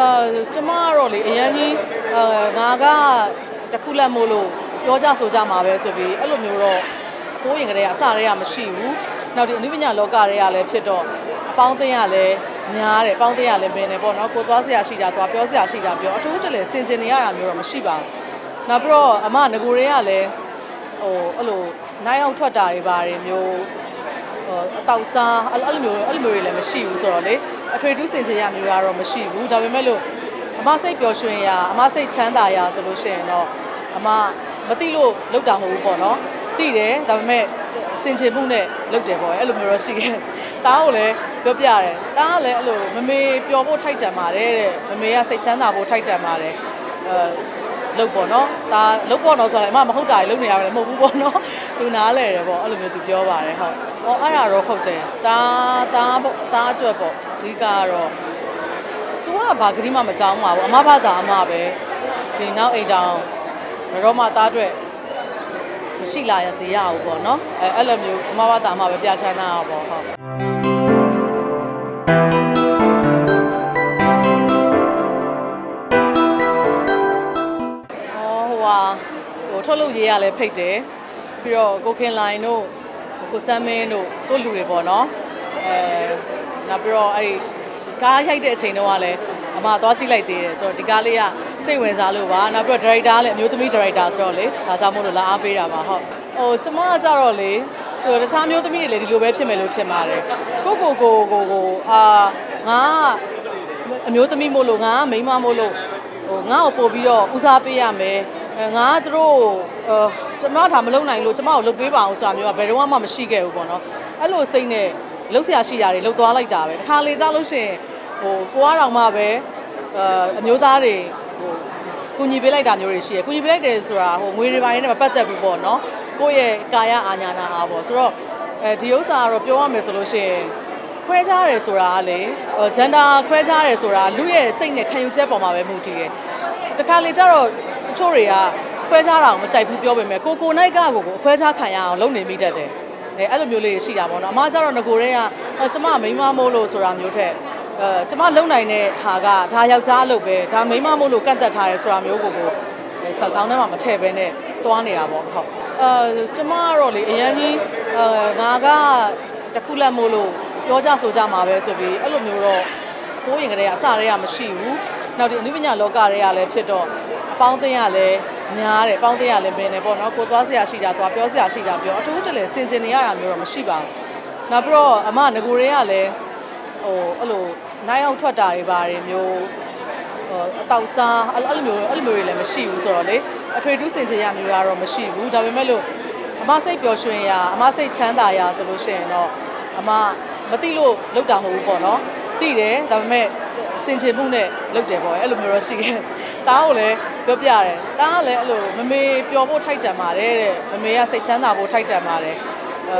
အာကျမကတော့လေအရန်ကြီးအာငါကတစ်ခုလက်မို့လို့ပြောကြဆိုကြမှာပဲဆိုပြီးအဲ့လိုမျိုးတော့ကိုးရင်ကလေးကအစတည်းကမရှိဘူးနောက်ဒီအနုပညာလောကတွေကလည်းဖြစ်တော့အပေါင်းအသင်းကလည်းများတယ်အပေါင်းအသင်းကလည်းမင်းတယ်ပေါ့နော်ကိုသွားစရာရှိတာသွားပြောစရာရှိတာပြောအထူးတလည်းစင်စင်နေရတာမျိုးတော့မရှိပါဘူးနောက်ပြီးတော့အမငကိုတွေကလည်းဟိုအဲ့လိုနိုင်အောင်ထွက်တာတွေပါတယ်မျိုးဟို အတောက်စားအဲ့အဲ့လိုမျိုးအဲ့လိုမျိုးတွေလည်းမရှိဘူးဆိုတော့လေအထွေထူးစင်ချင်ရမျိုးကတော့မရှိဘူးဒါပေမဲ့လို့အမစိတ်ပျော်ရွှင်ရအမစိတ်ချမ်းသာရဆိုလို့ရှိရင်တော့အမမသိလို့လောက်တာမဟုတ်ဘူးပေါ့နော်သိတယ်ဒါပေမဲ့စင်ချင်မှုနဲ့လောက်တယ်ပေါ့အဲ့လိုမျိုးတော့ရှိတယ်တားကိုလည်းပြောပြတယ်တားကလည်းအဲ့လိုမမေပျော်ဖို့ထိုက်တန်ပါတယ်တဲ့မမေကစိတ်ချမ်းသာဖို့ထိုက်တန်ပါတယ်အဲ လုတ်ပေါ့နော်ဒါလုတ်ပေါ့နော်ဆိုတော့အမမဟုတ်တာကြီးလုတ်နေရတယ်မဟုတ်ဘူးပေါ့နော်သူနားလဲတယ်ပေါ့အဲ့လိုမျိုးသူပြောပါတယ်ဟုတ်ဟောအဲ့ဒါတော့ဟုတ်တယ်ဒါဒါပေါ့ဒါအတွက်ပေါ့အဓိကကတော့ तू ကဘာကလေးမှမကြောင်းပါဘူးအမဘာသာအမပဲဒီနောက်အိမ်တောင်ဘယ်တော့မှသားအတွက်မရှိလာရစေရဘူးပေါ့နော်အဲအဲ့လိုမျိုးအမဘာသာအမပဲပြချမ်းတာပေါ့ဟုတ် လုပ်ရေးရလဲဖိတ်တယ်ပြီးတော့ကိုခင်လိုင်တို့ကိုစမ်းမင်းတို့ကိုလူတွေပေါ့နော်အဲနောက်ပြီးတော့အဲ့ဒီကားရိုက်တဲ့အချိန်တုန်းကလည်းအမသွားကြည့်လိုက်သေးတယ်ဆိုတော့ဒီကားလေးကစိတ်ဝင်စားလို့ပါနောက်ပြီးတော့ဒါရိုက်တာလည်းအမျိုးသမီးဒါရိုက်တာဆိုတော့လေဒါကြောင့်မို့လို့လာအားပေးတာပါဟုတ်ဟိုကျမကကြတော့လေဟိုတခြားမျိုးသမီးတွေလည်းဒီလိုပဲဖြစ်မယ်လို့ထင်ပါတယ်ကိုကိုကိုကိုကိုအာငါကအမျိုးသမီးမို့လို့ငါကမိန်းမမို့လို့ဟိုငါ့ကိုပို့ပြီးတော့ဦးစားပေးရမယ်အဲ ငါကသူတို့အာကျမဒါမလုပ်နိုင်လို့ကျမကိုလုပ်ပေးပါအောင်ဆိုတာမျိုးကဘယ်တော့မှမရှိခဲ့ဘူးပေါ့နော်အဲ့လိုစိတ်နဲ့လှုပ်ရှားရှိတာတွေလှုပ်သွားလိုက်တာပဲတစ်ခါလေကြောက်လို့ရှိရင်ဟိုကိုကတော့မှပဲအာအမျိုးသားတွေဟိုကူညီပေးလိုက်တာမျိုးတွေရှိရယ်ကူညီပေးလိုက်တယ်ဆိုတာဟိုငွေတွေပိုင်းနဲ့မပတ်သက်ဘူးပေါ့နော်ကိုယ့်ရဲ့ကာယအာညာနာအားပေါ့ဆိုတော့အဲဒီဥစ္စာကတော့ပြောရမယ်ဆိုလို့ရှိရင်ခွဲခြားတယ်ဆိုတာကလေဟိုဂျန်ဒါခွဲခြားတယ်ဆိုတာလူရဲ့စိတ်နဲ့ခံယူချက်ပေါ်မှာပဲမူတည်တယ်တခါလေကျတော့တ ချို့တွေကခွဲခြားတာကိုမကြိုက်ဘူးပြောပေမဲ့ကိုကိုနိုင်ကကိုကိုအခွဲခြားခံရအောင်လုပ်နေမိတတ်တယ်အဲအဲ့လိုမျိုးလေးရှိတာပေါ့နော်အမကျတော့ငကိုတွေကအော်ကျမမိန်းမမို့လို့ဆိုတာမျိုးထက်အဲကျမလုံနိုင်တဲ့ဟာကဒါယောက်ျားအလုပ်ပဲဒါမိန်းမမို့လို့ကန့်သက်ထားတယ်ဆိုတာမျိုးကိုကိုအဲစက်ကောင်းထဲမှာမထည့်ဘဲနဲ့တွားနေတာပေါ့ဟုတ်အဲကျမကတော့လေအရန်ကြီးအဲငါကတစ်ခုလက်မို့လို့ပြောကြဆိုကြမှာပဲဆိုပြီးအဲ့လိုမျိုးတော့ကိုးရင်ကလေးကအစတည်းကမရှိဘူးနောက်ဒီအနုပညာလောကတွေကလည်းဖြစ်တော့အ ပေါင်းအသင်းကလည်းများတယ်အပေါင်းအသင်းကလည်းမင်းတယ်ပေါ့နော်ကိုသွားစရာရှိတာသွားပြောစရာရှိတာပြောအထူးတလည်းစင်စင်နေရတာမျိုးတော့မရှိပါဘူးနောက်ပြီးတော့အမငကိုတွေကလည်းဟိုအဲ့လိုနိုင်အောင်ထွက်တာတွေပါတယ်မျိုးဟိုအတောက်စားအဲ့လိုမျိုးအဲ့လိုမျိုးတွေလည်းမရှိဘူးဆိုတော့လေအထွေထူးစင်ချင်ရမျိုးကတော့မရှိဘူးဒါပေမဲ့လို့အမစိတ်ပျော်ရွှင်ရအမစိတ်ချမ်းသာရဆိုလို့ရှိရင်တော့အမမသိလို့လောက်တာမဟုတ်ဘူးပေါ့နော်သိတယ်ဒါပေမဲ့စင်ချင်မှုနဲ့လောက်တယ်ပေါ့အဲ့လိုမျိုးတော့ရှိတယ်တားကိုလည်း ပြောပြတယ်တားကလည်းအဲ့လိုမမေပျော်ဖို့ထိုက်တန်ပါတယ်တဲ့မမေကစိတ်ချမ်းသာဖို့ထိုက်တန်ပါတယ်အဲ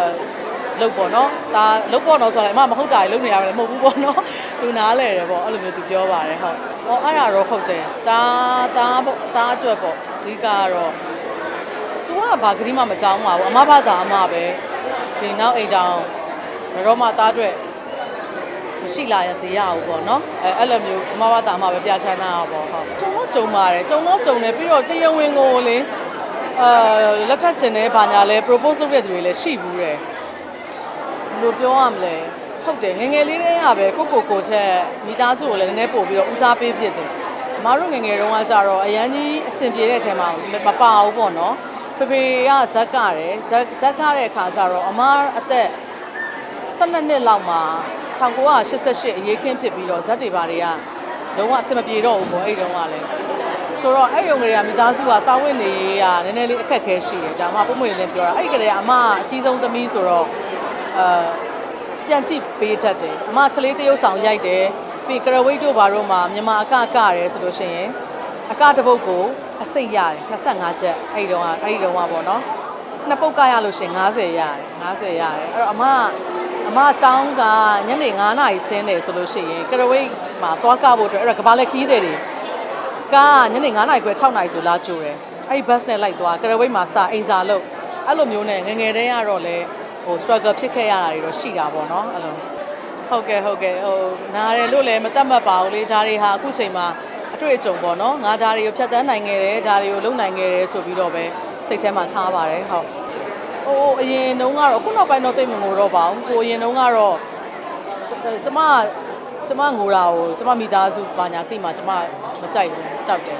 လုတ်ပေါ့နော်ဒါလုတ်ပေါ့နော်ဆိုတော့အမမဟုတ်တာကြီးလုတ်နေရတယ်မဟုတ်ဘူးပေါ့နော်သူနားလဲတယ်ပေါ့အဲ့လိုမျိုးသူပြောပါတယ်ဟုတ်ဟောအဲ့ဒါတော့ဟုတ်တယ်ဒါဒါပေါ့ဒါအတွက်ပေါ့အဓိကကတော့ तू ကဘာကလေးမှမကြောင်းပါဘူးအမဘာသာအမပဲဒီနောက်အိမ်တောင်ဘယ်တော့မှသားအတွက် မရှိလာရစေရဘူးပေါ့နော်အဲအဲ့လိုမျိုးအမဘာသာအမပဲပြချမ်းတာပေါ့ဟုတ်ကျုံတော့ကျုံပါတယ်ကျုံတော့ကျုံတယ်ပြီးတော့တရားဝင်ကိုလေအာလက်ထပ်ချင်တဲ့ဘာညာလဲ propose လုပ်တဲ့သူတွေလည်းရှိဘူးတဲ့ဘယ်လိုပြောရမလဲဟုတ်တယ်ငယ်ငယ်လေးတည်းကပဲကိုကိုကိုထက်မိသားစုကိုလည်းနည်းနည်းပို့ပြီးတော့ဦးစားပေးဖြစ်တယ်အမားတို့ငယ်ငယ်တုန်းကကြတော့အရန်ကြီးအဆင်ပြေတဲ့အထဲမှာမပါဘူးပေါ့နော်ဖေဖေကဇက်ကတယ်ဇက်ဇက်ကတဲ့အခါကျတော့အမားအသက်12နှစ်လောက်မှာ 1988အရေးခင်းဖြစ်ပြီးတော့ဇက်တွေပါတွေကလုံးဝအဆင်မပြေတော့ဘူးပေါ့အဲ့ဒီတုန်းကလည်းဆိုတော့အဲ့ရုံကလေးကမိသားစုကစာဝတ်နေရေးကနည်းနည်းလေးအခက်အခဲရှိတယ်ဒါမှပုံမှန်လေးပြောတာအဲ့ဒီကလေးကအမအကြီးဆုံးသမီးဆိုတော့အာပြန်ကြည့်ပေးတတ်တယ်အမကလေးတရုပ်ဆောင်ရိုက်တယ်ပြီးကရဝိတ်တို့ဘာတို့မှာမြန်မာအကကရဲဆိုလို့ရှိရင်အကတစ်ပုတ်ကိုအစိတ်ရတယ်25ချက်အဲ့ဒီတော့ကအဲ့ဒီတော့ကပေါ့နော်နှစ်ပုတ်ကရလို့ရှိရင်90ရတယ်90ရတယ်အဲ့တော့အမ အမအကြောင်းကညနေ9နာရီဆင်းတယ်ဆိုလို့ရှိရင်ကရဝိတ်မှာသွားကဖို့အတွက်အဲ့တော့ကဘာလက်ခီးတယ်တွေကားညနေ9နာရီခွဲ6နာရီဆိုလာကြိုတယ်အဲ့ဒီ bus နဲ့လိုက်သွားကရဝိတ်မှာစအိမ်စာလို့အဲ့လိုမျိုးနဲ့ငယ်ငယ်တည်းကတော့လေဟို struggle ဖြစ်ခဲ့ရတာတွေတော့ရှိတာပေါ့နော်အဲ့လိုဟုတ်ကဲ့ဟုတ်ကဲ့ဟိုနားတယ်လို့လည်းမတတ်မှတ်ပါဘူးလေဒါတွေဟာအခုချိန်မှာအတွေ့အကြုံပေါ့နော်ငါဒါတွေကိုဖြတ်တန်းနိုင်ခဲ့တယ်ဒါတွေကိုလုံနိုင်ခဲ့တယ်ဆိုပြီးတော့ပဲစိတ်ထဲမှာထားပါတယ်ဟုတ် ဟိုအရင်တုန်းကတော့အခုနောက်ပိုင်းတော့သိပ်မငိုတော့ပါဘူးဟိုအရင်တုန်းကတော့ကျမကျမငိုတာကိုကျမမိသားစုဘာညာသိမှကျမမကြိုက်ဘူးကြောက်တယ်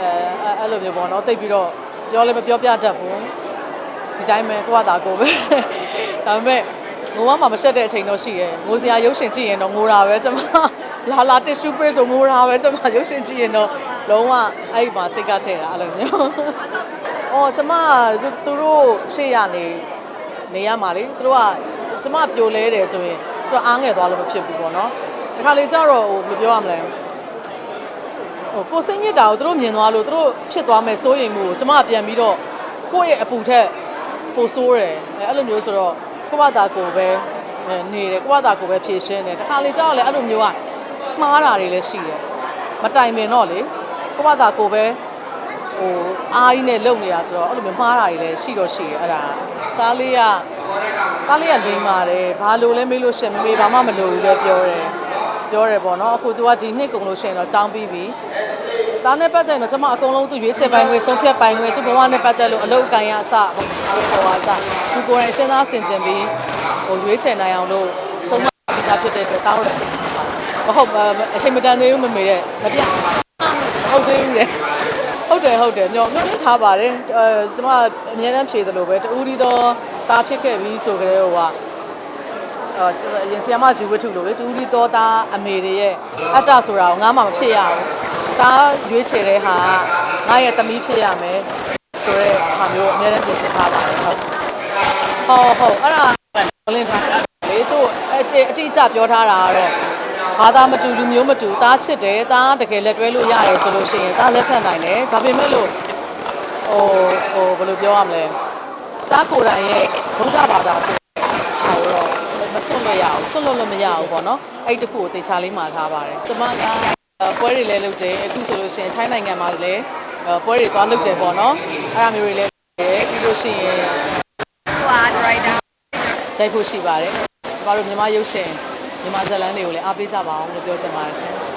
အဲအဲ့လိုမျိုးပေါ့နော်သိပ်ပြီးတော့ပြောလည်းမပြောပြတတ်ဘူးဒီတိုင်းပဲကိုကတာကိုပဲဒါပေမဲ့ငိုမှမရှက်တဲ့အချိန်တော့ရှိရဲ့ငိုစရာရုပ်ရှင်ကြည့်ရင်တော့ငိုတာပဲကျွန်မလာလာတစ်ရှူပေးဆိုငိုတာပဲကျွန်မရုပ်ရှင်ကြည့်ရင်တော့လုံးဝအဲ့ဒီမှာစိတ်ကထည့်တာအဲ့လိုမျိုး အော်ကျွန်မသူတို့ရှေ့ရနေနေရမှာလေသူတို့ကကျွန်မပြိုလဲတယ်ဆိုရင်သူတို့အားငယ်သွားလို့မဖြစ်ဘူးပေါ့နော်ဒီခါလေးကျတော့ဟိုဘယ်လိုပြောရမလဲဟိုကိုစိတ်ညစ်တာကိုသူတို့မြင်သွားလို့သူတို့ဖြစ်သွားမယ်စိုးရိမ်မှုကိုကျွန်မပြန်ပြီးတော့ကိုယ့်ရဲ့အပူထက်ပိုဆိုးတယ်အဲအဲ့လိုမျိုးဆိုတော့ကိုယ့်ဘာသာကိုယ်ပဲအဲနေတယ်ကိုယ့်ဘာသာကိုယ်ပဲဖြည့်ရှင်းတယ်တခါလေကျတော့လည်းအဲ့လိုမျိုးကမှားတာတွေလည်းရှိတယ်မတိုင်ပင်တော့လေကိုယ့်ဘာသာကိုယ်ပဲ ဟိုအားကြီးနဲ့လုပ်နေတာဆိုတော့အဲ့လိုမျိုးမှားတာတွေလည်းရှိတော့ရှိတယ်အဲ့ဒါသားလေးကသားလေးကလိမ့်ပါတယ်ဘာလို့လဲမေးလို့ရှရင်မမေးဘာမှမလို့ဘူးပဲပြောတယ်ပြောတယ်ပေါ့နော်အခု तू ကဒီနှစ်ကုန်လို့ရှရင်တော့ចောင်းပြီးပြီဒါနဲ့ပတ်သက်တော့ကျွန်မအကုန်လုံးသူရွေးချယ်ပိုင်ခွင့်ဆုံးဖြတ်ပိုင်ခွင့်သူဘဝနဲ့ပတ်သက်လို့အလုပ်အကံရအစပေါ့ပေါ်အစသူကိုယ်တိုင်စဉ်းစားဆင်ခြင်ပြီးဟိုရွေးချယ်နိုင်အောင်လို့ဆုံးမပြီးသားဖြစ်တဲ့အတွက်တောင်းတယ်မဟုတ်ပါအချိန်မတန်သေးဘူးမမေရဲ့မပြဟုတ်သေးဘူးလေ ဟုတ်တယ်ဟုတ်တယ်ညောညောနေထားပါတယ်အဲကျွန်မအများအားဖြေသလိုပဲတူဒီတော့တာဖြစ်ခဲ့ပြီးဆိုကြတဲ့ဟိုကအော်ကျွန်တော်အရင်ဆီယမဂျူဝတ္ထုလို့လေတူဒီတော်သားအမေတွေရဲ့အတ္တဆိုတာကိုငါမှမဖြစ်ရဘူး။ဒါရွေးချယ်တဲ့ဟာကငါရဲ့သမီးဖြစ်ရမယ်ဆိုတဲ့ဟာမျိုးအများနဲ့ပြင်ဆင်ထားပါတယ်ဟုတ်။ဟုတ်ဟုတ်အဲ့ဒါလင်းထားလေသူအတိအတိအကျပြောထားတာကတော့ ဘာသာမတူလူမျိုးမတူသားချစ်တယ်သားတကယ်လက်တွဲလို့ရတယ်ဆိုလို့ရှိရင်သားလက်ထပ်နိုင်တယ်ဒါပေမဲ့လို့ဟိုဟိုဘယ်လိုပြောရမလဲသားကိုယ်တိုင်ရဲ့ဘုရားဘာသာဆိုဟာတော့မဆွတ်လို့ရအောင်ဆွတ်လို့လည်းမရဘူးပေါ့နော်အဲ့ဒီတစ်ခုကိုတေချာလေးမှာထားပါတယ်ကျမကပွဲတွေလည်းလုပ်တယ်အခုဆိုလို့ရှိရင်ထိုင်းနိုင်ငံမှာလည်းပွဲတွေသွားလုပ်တယ်ပေါ့နော်အဲ့ဒါမျိုးတွေလည်းပြီးလို့ရှိရင်ဟွာဒရိုက်တာရိုက်ဖို့ရှိပါတယ်ကျမတို့မြန်မာရုပ်ရှင် မြန်မာဇာတ်လမ်းတွေကိုလည်းအားပေးကြပါအောင်လို့ပြောချင်ပါတယ်ရှင်